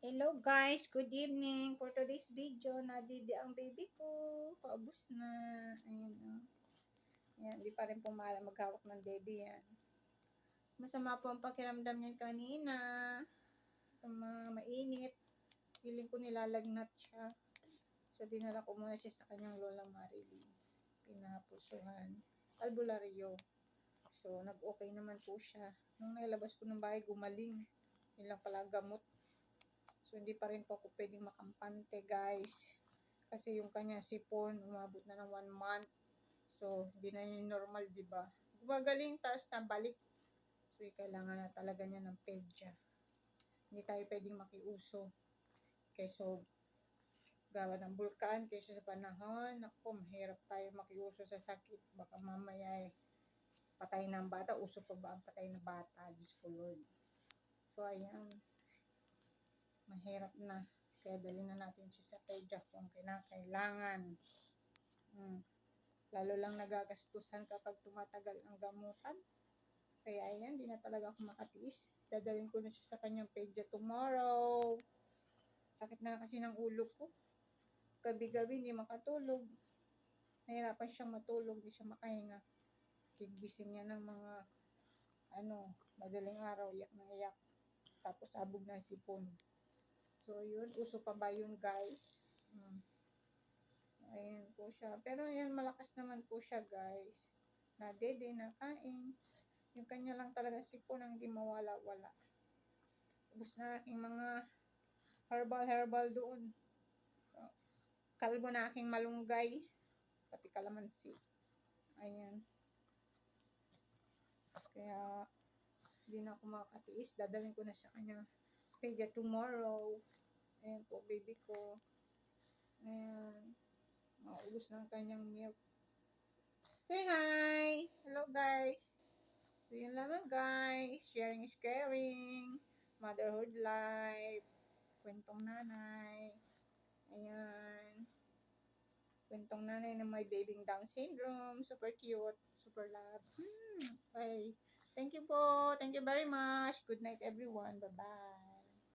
Hello guys, good evening. For today's video, nadidi ang baby ko. Paubos na. Ayan o. Ayan, di pa rin pumala maghawak ng baby yan. Masama po ang pakiramdam niyan kanina. Ma mainit. Feeling ko nilalagnat siya. So, dinala ko muna siya sa kanyang lola Marilyn. Pinapusuhan. Albularyo. So, nag-okay naman po siya. Nung nailabas ko ng bahay, gumaling. Yun lang pala gamot. So, hindi pa rin po ako pwedeng makampante, guys. Kasi yung kanya sipon, umabot na ng one month. So, hindi na yun normal, di ba? Gumagaling, tapos nabalik. So, kailangan na talaga niya ng pedya. Hindi tayo pwedeng makiuso. Kaysa gawa ng bulkan, kaysa sa panahon, ako, mahirap tayo makiuso sa sakit. Baka mamaya eh, patay ng bata. Uso pa ba ang patay na bata? Diyos ko Lord. So, ayan mahirap na. Kaya dali na natin siya sa pedya kung kinakailangan. Hmm. Lalo lang nagagastusan kapag tumatagal ang gamutan. Kaya ayan, di na talaga ako makatiis. Dadalhin ko na siya sa kanyang pedya tomorrow. Sakit na kasi ng ulo ko. Gabi-gabi hindi makatulog. Nahirapan siyang matulog, di siya makahinga. Gigising niya ng mga ano, madaling araw, iyak na iyak. Tapos abog na sipon. So, yun. Uso pa ba yun, guys? Hmm. Ayan po siya. Pero ayan, malakas naman po siya, guys. Na dede, na. Yung kanya lang talaga sipon ang di mawala-wala. Ubus na aking mga herbal-herbal doon. Kalbo na aking malunggay. Pati kalamansi. Ayan. Kaya, hindi na ako makatiis. Dadalhin ko na sa kanya Pega tomorrow. Ayan po, baby ko. Ayan. Maubos ng kanyang milk. Say hi! Hello, guys! So, yun lamang, guys. Sharing is caring. Motherhood life. Kwentong nanay. Ayan. Kwentong nanay na may babying Down syndrome. Super cute. Super love. Hmm. Okay. Thank you po. Thank you very much. Good night, everyone. Bye-bye.